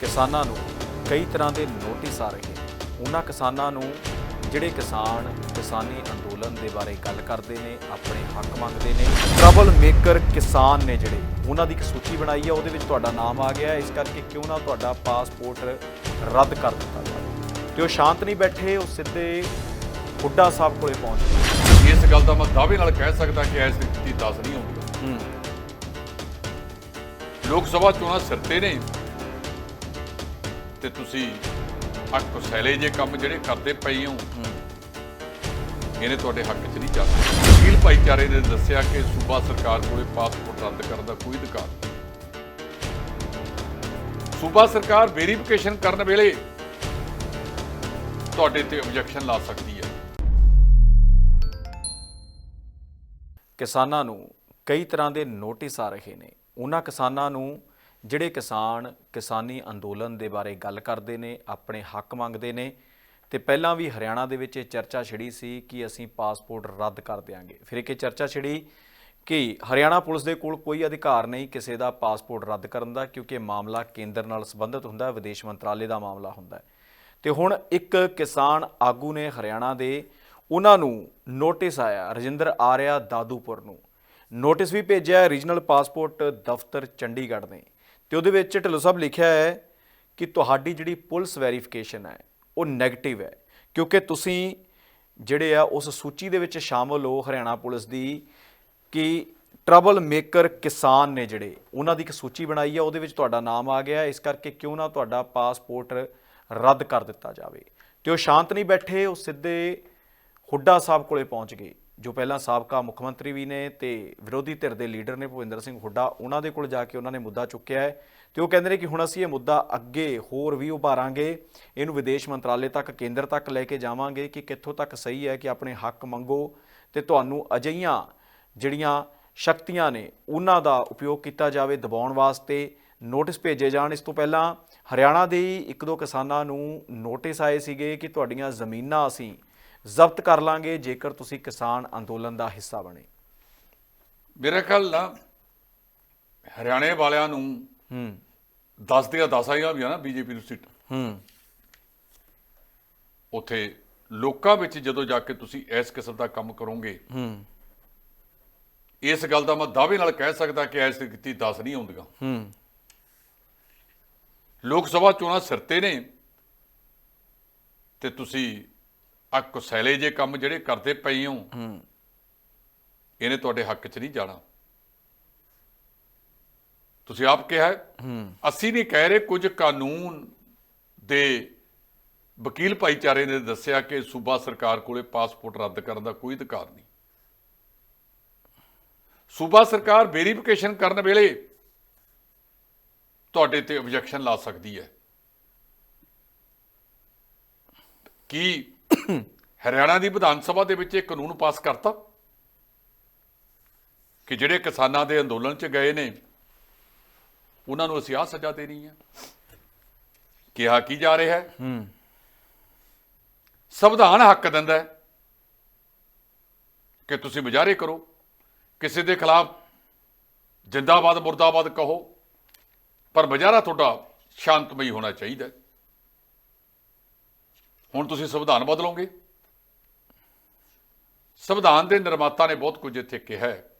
ਕਿਸਾਨਾਂ ਨੂੰ ਕਈ ਤਰ੍ਹਾਂ ਦੇ ਨੋਟਿਸ ਆ ਰਹੇ ਉਹਨਾਂ ਕਿਸਾਨਾਂ ਨੂੰ ਜਿਹੜੇ ਕਿਸਾਨ ਕਿਸਾਨੀ ਅੰਦੋਲਨ ਦੇ ਬਾਰੇ ਗੱਲ ਕਰਦੇ ਨੇ ਆਪਣੇ ਹੱਕ ਮੰਗਦੇ ਨੇ। ਟਰਬਲ ਮੇਕਰ ਕਿਸਾਨ ਨੇ ਜਿਹੜੇ ਉਹਨਾਂ ਦੀ ਇੱਕ ਸੂਚੀ ਬਣਾਈ ਹੈ ਉਹਦੇ ਵਿੱਚ ਤੁਹਾਡਾ ਨਾਮ ਆ ਗਿਆ। ਇਸ ਕਰਕੇ ਕਿਉਂ ਨਾ ਤੁਹਾਡਾ ਪਾਸਪੋਰਟ ਰੱਦ ਕਰ ਦਿੱਤਾ ਜਾਵੇ। ਤੇ ਉਹ ਸ਼ਾਂਤ ਨਹੀਂ ਬੈਠੇ ਉਹ ਸਿੱਧੇ ਹੁੱਡਾ ਸਾਹਿਬ ਕੋਲੇ ਪਹੁੰਚ ਗਏ। ਇਸ ਗੱਲ ਦਾ ਮੈਂ ਦਾਅਵੇ ਨਾਲ ਕਹਿ ਸਕਦਾ ਕਿ ਐਸ ਸਥਿਤੀ 10 ਨਹੀਂ ਹੋਊਗਾ ਹੂੰ। ਲੋਕ ਸਭਾ ਚੋਣਾਂ ਸਿਰ ਤੇ ਨੇ। ਤੇ ਤੁਸੀਂ ਆ ਕੁਸੈਲੇ ਜੇ ਕੰਮ ਜਿਹੜੇ ਕਰਦੇ ਪਏ ਹੋ, ਇਹਨੇ ਤੁਹਾਡੇ ਹੱਕ 'ਚ ਨਹੀਂ ਜਾ ਸਕਦੇ ਵਕੀਲ ਭਾਈਚਾਰੇ ਨੇ ਦੱਸਿਆ ਕਿ ਸੂਬਾ ਸਰਕਾਰ ਕੋਲੇ ਪਾਸਪੋਰਟ ਰੱਦ ਕਰਨ ਦਾ ਕੋਈ ਅਧਿਕਾਰ ਨਹੀਂ। ਸੂਬਾ ਸਰਕਾਰ ਵੈਰੀਫਿਕੇਸ਼ਨ ਕਰਨ ਵੇਲੇ ਤੁਹਾਡੇ ਤੇ ਆਬਜੈਕਸ਼ਨ ਲਾ ਸਕਦੀ ਹੈ। ਕਿਸਾਨਾਂ ਨੂੰ ਕਈ ਤਰ੍ਹਾਂ ਦੇ ਨੋਟਿਸ ਆ ਰਹੇ ਨੇ। ਉਹਨਾਂ ਕਿਸਾਨਾਂ ਨੂੰ ਜਿਹੜੇ ਕਿਸਾਨ ਕਿਸਾਨੀ ਅੰਦੋਲਨ ਦੇ ਬਾਰੇ ਗੱਲ ਕਰਦੇ ਨੇ, ਆਪਣੇ ਹੱਕ ਮੰਗਦੇ ਨੇ, ਤੇ ਪਹਿਲਾਂ ਵੀ ਹਰਿਆਣਾ ਦੇ ਵਿੱਚ ਇਹ ਚਰਚਾ ਛਿੜੀ ਸੀ ਕਿ ਅਸੀਂ ਪਾਸਪੋਰਟ ਰੱਦ ਕਰ ਦਿਆਂਗੇ। ਫਿਰ ਇੱਕ ਇਹ ਚਰਚਾ ਛਿੜੀ ਕਿ ਹਰਿਆਣਾ ਪੁਲਿਸ ਦੇ ਕੋਲ ਕੋਈ ਅਧਿਕਾਰ ਨਹੀਂ ਕਿਸੇ ਦਾ ਪਾਸਪੋਰਟ ਰੱਦ ਕਰਨ ਦਾ, ਕਿਉਂਕਿ ਮਾਮਲਾ ਕੇਂਦਰ ਨਾਲ ਸੰਬੰਧਿਤ ਹੁੰਦਾ ਹੈ ਵਿਦੇਸ਼ ਮੰਤਰਾਲੇ ਦਾ ਮਾਮਲਾ ਹੁੰਦਾ ਹੈ। ਤੇ ਹੁਣ ਇੱਕ ਕਿਸਾਨ ਆਗੂ ਨੇ ਹਰਿਆਣਾ ਦੇ, ਉਹਨਾਂ ਨੂੰ ਨੋਟਿਸ ਆਇਆ, ਰਜਿੰਦਰ ਆਰਿਆ ਦਾਦੂਪੁਰ ਨੂੰ। ਨੋਟਿਸ ਵੀ ਭੇਜਿਆ, ਰੀਜਨਲ ਪਾਸਪੋਰਟ ਦਫ਼ਤਰ ਚੰਡੀਗੜ੍ਹ ਨੇ। ਤੇ ਉਹਦੇ ਵਿੱਚ ਢਿੱਲੋਂ ਸਾਹਿਬ ਲਿਖਿਆ ਹੈ ਕਿ ਤੁਹਾਡੀ ਜਿਹੜੀ ਪੁਲਿਸ ਵੈਰੀਫਿਕੇਸ਼ਨ ਹੈ, ਉਹ 네ਗੇਟਿਵ ਹੈ। ਕਿਉਂਕਿ ਤੁਸੀਂ ਜਿਹੜੇ ਆ, ਉਸ ਸੂਚੀ ਦੇ ਵਿੱਚ ਸ਼ਾਮਲ ਹੋ ਹਰਿਆਣਾ ਪੁਲਿਸ ਦੀ ਕਿ ਟਰਬਲ ਮੇਕਰ ਕਿਸਾਨ ਨੇ ਜਿਹੜੇ, ਉਹਨਾਂ ਦੀ ਇੱਕ ਸੂਚੀ ਬਣਾਈ ਹੈ ਉਹਦੇ ਵਿੱਚ ਤੁਹਾਡਾ ਨਾਮ ਆ ਗਿਆ। ਇਸ ਕਰਕੇ ਕਿਉਂ ਨਾ ਤੁਹਾਡਾ ਪਾਸਪੋਰਟ ਰੱਦ ਕਰ ਦਿੱਤਾ ਜਾਵੇ। ਤੇ ਉਹ ਸ਼ਾਂਤ ਨਹੀਂ ਬੈਠੇ, ਉਹ ਸਿੱਧੇ ਹੁੱਡਾ ਸਾਹਿਬ ਕੋਲੇ ਪਹੁੰਚ ਗਏ। ਜੋ ਪਹਿਲਾਂ ਸਾਬਕਾ ਮੁੱਖ ਮੰਤਰੀ ਵੀ ਨੇ ਤੇ ਵਿਰੋਧੀ ਧਿਰ ਦੇ ਲੀਡਰ ਨੇ ਭੁਪਿੰਦਰ ਸਿੰਘ ਹੁੱਡਾ, ਉਹਨਾਂ ਦੇ ਕੋਲ ਜਾ ਕੇ ਉਹਨਾਂ ਨੇ ਮੁੱਦਾ ਚੁੱਕਿਆ ਹੈ ਤੇ ਉਹ ਕਹਿੰਦੇ ਨੇ ਕਿ ਹੁਣ ਅਸੀਂ ਇਹ ਮੁੱਦਾ ਅੱਗੇ ਹੋਰ ਵੀ ਉਭਾਰਾਂਗੇ, ਇਹਨੂੰ ਵਿਦੇਸ਼ ਮੰਤਰਾਲੇ ਤੱਕ, ਕੇਂਦਰ ਤੱਕ ਲੈ ਕੇ ਜਾਵਾਂਗੇ ਕਿ ਕਿੱਥੋਂ ਤੱਕ ਸਹੀ ਹੈ ਕਿ ਆਪਣੇ ਹੱਕ ਮੰਗੋ ਤੇ ਤੁਹਾਨੂੰ ਅਜਈਆਂ ਜਿਹੜੀਆਂ ਸ਼ਕਤੀਆਂ ਨੇ ਉਹਨਾਂ ਦਾ ਉਪਯੋਗ ਕੀਤਾ ਜਾਵੇ ਦਬਾਉਣ ਵਾਸਤੇ। ਨੋਟਿਸ ਭੇਜੇ ਜਾਣ। ਇਸ ਤੋਂ ਪਹਿਲਾਂ ਹਰਿਆਣਾ ਦੇ ਇੱਕ ਦੋ ਕਿਸਾਨਾਂ ਨੂੰ ਨੋਟਿਸ ਆਏ ਸੀਗੇ ਕਿ ਤੁਹਾਡੀਆਂ ਜ਼ਮੀਨਾਂ ਅਸੀਂ ਜ਼ਬਤ ਕਰ ਲਾਂਗੇ ਜੇਕਰ ਤੁਸੀਂ ਕਿਸਾਨ ਅੰਦੋਲਨ ਦਾ ਹਿੱਸਾ ਬਣੇ। ਮੇਰੇ ਖਿਆਲ ਨਾ ਹਰਿਆਣੇ ਵਾਲਿਆਂ ਨੂੰ ਹੂੰ। 10 ਦੀਆਂ 10 ਆਈਆਂ ਵੀ ਆ ਨਾ ਬੀਜੇਪੀ ਨੂੰ ਸੀਟ। ਹੂੰ। ਉੱਥੇ ਲੋਕਾਂ ਵਿੱਚ ਜਦੋਂ ਜਾ ਕੇ ਤੁਸੀਂ ਇਸ ਕਿਸਮ ਦਾ ਕੰਮ ਕਰੋਗੇ ਹੂੰ। ਇਸ ਗੱਲ ਦਾ ਮੈਂ ਦਾਅਵੇ ਨਾਲ ਕਹਿ ਸਕਦਾ ਕਿ ਐਸ ਕੀਤੀ 10 ਨਹੀਂ ਆਉਂਦੀਆਂ। ਹੂੰ। ਲੋਕ ਸਭਾ ਚੋਣਾਂ ਸਿਰ ਤੇ ਨੇ ਤੇ ਤੁਸੀਂ ਆ ਕੁਸੈਲੇ ਜੇ ਕੰਮ ਜਿਹੜੇ ਕਰਦੇ ਪਏ ਹੋ ਹੂੰ। ਇਹਨੇ ਤੁਹਾਡੇ ਹੱਕ 'ਚ ਨਹੀਂ ਜਾਣਾ। ਤੁਸੀਂ ਆਪ ਕਿਹਾ ਅਸੀਂ ਨਹੀਂ ਕਹਿ ਰਹੇ ਕੁਝ ਕਾਨੂੰਨ ਦੇ ਵਕੀਲ ਭਾਈਚਾਰੇ ਨੇ ਦੱਸਿਆ ਕਿ ਸੂਬਾ ਸਰਕਾਰ ਕੋਲੇ ਪਾਸਪੋਰਟ ਰੱਦ ਕਰਨ ਦਾ ਕੋਈ ਅਧਿਕਾਰ ਨਹੀਂ। ਸੂਬਾ ਸਰਕਾਰ ਵੈਰੀਫਿਕੇਸ਼ਨ ਕਰਨ ਵੇਲੇ ਤੁਹਾਡੇ ਤੇ ਆਬਜੈਕਸ਼ਨ ਲਾ ਸਕਦੀ ਹੈ। ਕੀ ਹਰਿਆਣਾ ਦੀ ਵਿਧਾਨ ਸਭਾ ਦੇ ਵਿੱਚ ਇਹ ਕਾਨੂੰਨ ਪਾਸ ਕਰਤਾ ਕਿ ਜਿਹੜੇ ਕਿਸਾਨਾਂ ਦੇ ਅੰਦੋਲਨ 'ਚ ਗਏ ਨੇ ਉਹਨਾਂ ਨੂੰ ਅਸੀਂ ਆਹ ਸਜ਼ਾ ਦੇਣੀ ਹੈ ਕਿਹਾ ਕੀ ਜਾ ਰਿਹਾ ਹੈ? ਹੂੰ। ਸੰਵਿਧਾਨ ਹੱਕ ਦਿੰਦਾ ਹੈ ਕਿ ਤੁਸੀਂ ਮੁਜ਼ਾਹਰੇ ਕਰੋ। ਕਿਸੇ ਦੇ ਖਿਲਾਫ ਜਿੰਦਾਬਾਦ ਮੁਰਦਾਬਾਦ ਕਹੋ ਪਰ ਮੁਜ਼ਾਹਰਾ ਤੁਹਾਡਾ ਸ਼ਾਂਤਮਈ ਹੋਣਾ ਚਾਹੀਦਾ ਹੈ। ਹੁਣ ਤੁਸੀਂ ਸੰਵਿਧਾਨ ਬਦਲੋਗੇ? ਸੰਵਿਧਾਨ ਦੇ ਨਿਰਮਾਤਾ ਨੇ ਬਹੁਤ ਕੁਝ ਇੱਥੇ ਕਿਹਾ ਹੈ।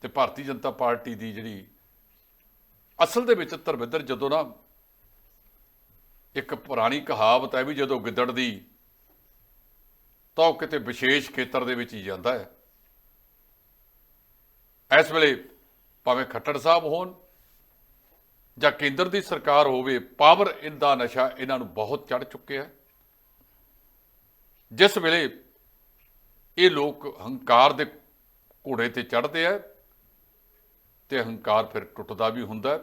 ਤੇ ਭਾਰਤੀ ਜਨਤਾ ਪਾਰਟੀ ਦੀ ਜਿਹੜੀ ਅਸਲ ਦੇ ਵਿੱਚ ਧਰਮਿੰਦਰ ਜਦੋਂ ਨਾ ਇੱਕ ਪੁਰਾਣੀ ਕਹਾਵਤ ਹੈ ਵੀ ਜਦੋਂ ਗਿੱਦੜ ਦੀ ਤਾਂ ਉਹ ਕਿਤੇ ਵਿਸ਼ੇਸ਼ ਖੇਤਰ ਦੇ ਵਿੱਚ ਹੀ ਜਾਂਦਾ ਹੈ। ਇਸ ਵੇਲੇ ਭਾਵੇਂ ਖੱਟੜ ਸਾਹਿਬ ਹੋਣ ਜਾਂ ਕੇਂਦਰ ਦੀ ਸਰਕਾਰ ਹੋਵੇ ਪਾਵਰ ਇੰਦਾ ਨਸ਼ਾ ਇਹਨਾਂ ਨੂੰ ਬਹੁਤ ਚੜ ਚੁੱਕਿਆ ਹੈ। ਜਿਸ ਵੇਲੇ ਇਹ ਲੋਕ ਹੰਕਾਰ ਦੇ ਘੋੜੇ ਤੇ ਚੜ੍ਹਦੇ ਆ ਤੇ ਹੰਕਾਰ ਫਿਰ ਟੁੱਟਦਾ ਵੀ ਹੁੰਦਾ।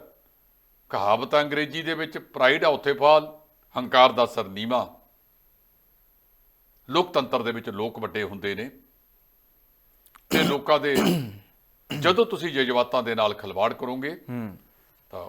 ਕਹਾਵਤ ਅੰਗਰੇਜ਼ੀ ਦੇ ਵਿੱਚ ਪ੍ਰਾਈਡ ਆ ਉੱਥੇ ਫਾਲ ਹੰਕਾਰ ਦਾ ਸਰ ਨੀਵਾਂ। ਲੋਕਤੰਤਰ ਦੇ ਵਿੱਚ ਲੋਕ ਵੱਡੇ ਹੁੰਦੇ ਨੇ ਤੇ ਲੋਕਾਂ ਦੇ ਜਦੋਂ ਤੁਸੀਂ ਜਜ਼ਬਾਤਾਂ ਦੇ ਨਾਲ ਖਿਲਵਾੜ ਕਰੋਗੇ ਤਾਂ